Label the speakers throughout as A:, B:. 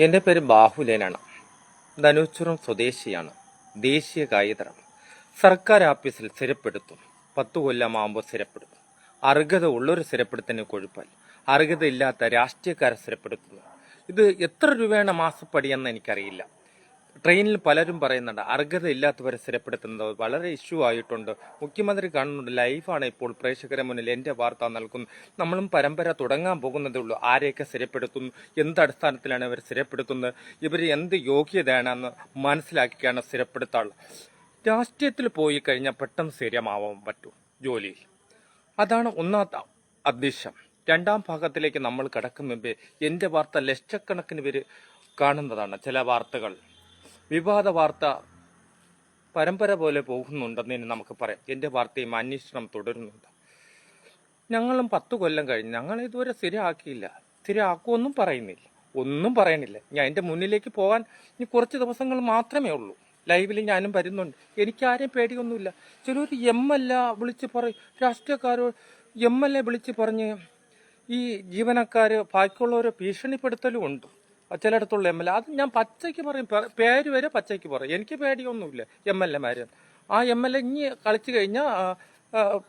A: എന്റെ പേര് ബാഹുലേനാണ്. ധനുച്ചുറം സ്വദേശിയാണ്. ദേശീയ കായികതരം സർക്കാർ ആഫീസിൽ സ്ഥിരപ്പെടുത്തും. പത്ത് കൊല്ലമാകുമ്പോൾ സ്ഥിരപ്പെടുത്തും. അർഹത ഉള്ളൊരു സ്ഥിരപ്പെടുത്തിന് കൊഴുപ്പാൽ അർഹത ഇല്ലാത്ത രാഷ്ട്രീയക്കാരെ സ്ഥിരപ്പെടുത്തുന്നു. ഇത് എത്ര രൂപയാണ് മാസപ്പടി എന്ന് എനിക്കറിയില്ല. ട്രെയിനിൽ പലരും പറയുന്നുണ്ട് അർഹത ഇല്ലാത്തവരെ സ്ഥിരപ്പെടുത്തുന്നത് വളരെ ഇഷ്യൂ ആയിട്ടുണ്ട്. മുഖ്യമന്ത്രി കാണുന്നുണ്ട് ലൈഫാണ് ഇപ്പോൾ പ്രേക്ഷകരെ മുന്നിൽ എന്റെ വാർത്ത നൽകുന്നു നമ്മളും പരമ്പര തുടങ്ങാൻ പോകുന്നതേ ഉള്ളൂ. ആരെയൊക്കെ സ്ഥിരപ്പെടുത്തുന്നു? എന്ത് അടിസ്ഥാനത്തിലാണ് ഇവർ സ്ഥിരപ്പെടുത്തുന്നത്? ഇവർ എന്ത് യോഗ്യതയാണെന്ന് മനസ്സിലാക്കിയാണ് സ്ഥിരപ്പെടുത്താൾ രാഷ്ട്രീയത്തിൽ പോയി കഴിഞ്ഞാൽ പെട്ടെന്ന് സ്ഥിരമാവാൻ പറ്റും ജോലിയിൽ അതാണ് ഒന്നാമത്തെ അദ്ദേശം രണ്ടാം ഭാഗത്തിലേക്ക് നമ്മൾ കടക്കും മുമ്പേ എന്റെ വാർത്ത ലക്ഷക്കണക്കിന് പേര് കാണുന്നതാണ് ചില വാർത്തകൾ. വിവാദ വാർത്ത പരമ്പര പോലെ പോകുന്നുണ്ടെന്ന് തന്നെ നമുക്ക് പറയാം. എന്റെ വാർത്തയും അന്വേഷണം തുടരുന്നുണ്ട്. ഞങ്ങളും പത്ത് കൊല്ലം കഴിഞ്ഞ് ഞങ്ങൾ ഇതുവരെ സ്ഥിരമാക്കിയില്ല സ്ഥിരമാക്കുമെന്നും പറയുന്നില്ല. ഒന്നും പറയണില്ല ഞാൻ എന്റെ മുന്നിലേക്ക് പോകാൻ ഇനി കുറച്ച് ദിവസങ്ങൾ മാത്രമേ ഉള്ളൂ. ലൈവിൽ ഞാനും വരുന്നുണ്ട്. എനിക്കാരെയും പേടിയൊന്നുമില്ല. ചിലർ എം എൽ എ വിളിച്ച് പറയും രാഷ്ട്രീയക്കാരോ എം എൽ എ വിളിച്ച് പറഞ്ഞ് ഈ ജീവനക്കാർ ബാക്കിയുള്ളവരെ ഭീഷണിപ്പെടുത്തലും ഉണ്ട്. ചിലയിടത്തുള്ള എം എൽ എ. അത് ഞാൻ പച്ചയ്ക്ക് പറയും. പേര് വരെ പച്ചയ്ക്ക് പറയും. എനിക്ക് പേടിയൊന്നുമില്ല എം എൽ എമാര്. ആ എം എൽ എ ഇനി കളിച്ചു കഴിഞ്ഞാൽ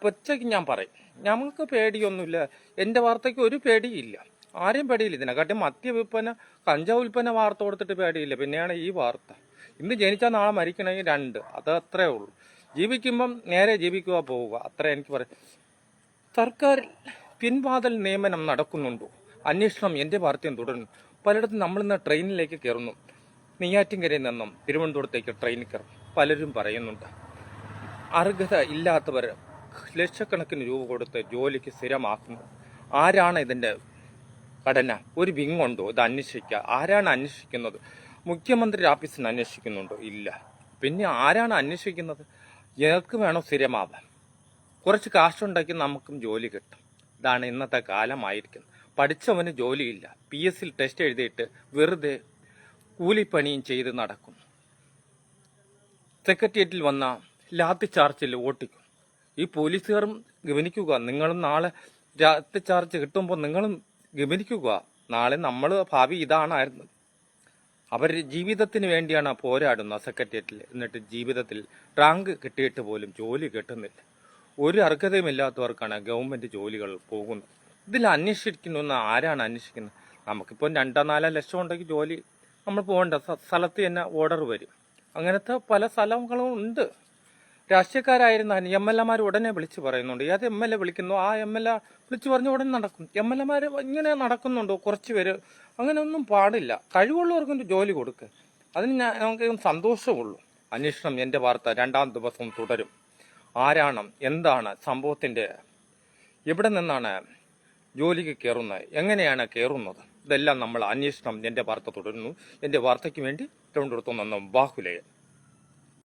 A: പച്ചയ്ക്ക് ഞാൻ പറയും. ഞങ്ങൾക്ക് പേടിയൊന്നുമില്ല. എന്റെ വാർത്തയ്ക്ക് ഒരു പേടിയില്ല. ആരെയും പേടിയില്ല. ഇതിനെക്കാട്ടി മദ്യ വിൽപ്പന കഞ്ചാവ് ഉൽപ്പന്ന വാർത്ത കൊടുത്തിട്ട് പേടിയില്ല. പിന്നെയാണ് ഈ വാർത്ത. ഇന്ന് ജനിച്ചാൽ നാളെ മരിക്കണമെങ്കിൽ രണ്ട്. അത് അത്രേ ഉള്ളൂ. ജീവിക്കുമ്പം നേരെ ജീവിക്കുക പോവുക. അത്ര എനിക്ക് പറയാം സർക്കാർ പിൻവാതൽ നിയമനം നടക്കുന്നുണ്ടോ? അന്വേഷണം എന്റെ പാർട്ടിയും തുടരുന്നു. പലയിടത്തും നമ്മളിന്ന് ട്രെയിനിലേക്ക് കയറുന്നു നെയ്യാറ്റിൻകരയിൽ നിന്നും തിരുവനന്തപുരത്തേക്ക് ട്രെയിനിൽ കയറും പലരും പറയുന്നുണ്ട്. അർഹത ഇല്ലാത്തവർ ലക്ഷക്കണക്കിന് രൂപ കൊടുത്ത് ജോലിക്ക് സ്ഥിരമാക്കുന്നു ആരാണ് ഇതിന്റെ ഘടന? ഒരു വിങ്ങുണ്ടോ? ഇത് അന്വേഷിക്കുക ആരാണ് അന്വേഷിക്കുന്നത്? മുഖ്യമന്ത്രി ഓഫീസിന് അന്വേഷിക്കുന്നുണ്ടോ? ഇല്ല. പിന്നെ ആരാണ് അന്വേഷിക്കുന്നത്? ഞങ്ങൾക്ക് വേണോ സ്ഥിരമാവാൻ? കുറച്ച് കാശുണ്ടാക്കി നമുക്കും ജോലി കിട്ടും. ഇതാണ് ഇന്നത്തെ കാലമായിരിക്കുന്നത്. പഠിച്ചവന് ജോലിയില്ല. പി എസ് സിയിൽ ടെസ്റ്റ് എഴുതിയിട്ട് വെറുതെ കൂലിപ്പണിയും ചെയ്ത് നടക്കും. സെക്രട്ടേറിയറ്റിൽ വന്ന ലാത്തി ചാർജിൽ ഓട്ടിക്കും. ഈ പോലീസുകാരും ഗമനിക്കുക. നിങ്ങളും നാളെ ലാത്തി ചാർജ് കിട്ടുമ്പോൾ നിങ്ങളും ഗമനിക്കുക. നാളെ നമ്മൾ ഭാവി ഇതാണായിരുന്നു. അവർ ജീവിതത്തിന് വേണ്ടിയാണ് പോരാടുന്നത് സെക്രട്ടേറിയറ്റിൽ എന്നിട്ട് ജീവിതത്തിൽ റാങ്ക് കിട്ടിയിട്ട് പോലും ജോലി കിട്ടുന്നില്ല. ഒരു അർഹതയുമില്ലാത്തവർക്കാണ് ഗവൺമെന്റ് ജോലികൾ പോകുന്നത്. ഇതിൽ അന്വേഷിക്കുന്ന ആരാണ് അന്വേഷിക്കുന്നത്? നമുക്കിപ്പോൾ രണ്ടോ നാലോ ലക്ഷം ഉണ്ടെങ്കിൽ ജോലി നമ്മൾ പോകേണ്ട. സ്ഥ- സ്ഥലത്ത് തന്നെ ഓർഡർ വരും. അങ്ങനത്തെ പല സ്ഥലങ്ങളും ഉണ്ട്. രാഷ്ട്രീയക്കാരായിരുന്ന എം എൽ എമാർ ഉടനെ വിളിച്ചു പറയുന്നുണ്ട്. ഏത് എം എൽ എ വിളിക്കുന്നു? ആ എം എൽ എ വിളിച്ച് പറഞ്ഞ ഉടനെ നടക്കും. എം എൽ എമാർ ഇങ്ങനെ നടക്കുന്നുണ്ടോ? കുറച്ച് പേര്. അങ്ങനെയൊന്നും പാടില്ല. കഴിവുള്ളവർക്കും ജോലി കൊടുക്കുക അതിന് ഞാൻ നമുക്ക് സന്തോഷമുള്ളൂ. അന്വേഷണം എന്റെ വാർത്ത രണ്ടാം ദിവസം തുടരും. ആരാണ്? എന്താണ് സംഭവത്തിന്റെ എവിടെ നിന്നാണ് ജോലിക്ക് കയറുന്നത് എങ്ങനെയാണ് കയറുന്നത്? ഇതെല്ലാം നമ്മൾ അന്വേഷണം എന്റെ വാർത്ത തുടരുന്നു. എന്റെ വാർത്തയ്ക്ക് വേണ്ടി തിരുവനന്തപുരത്തു നിന്നും ബാഹുലയൻ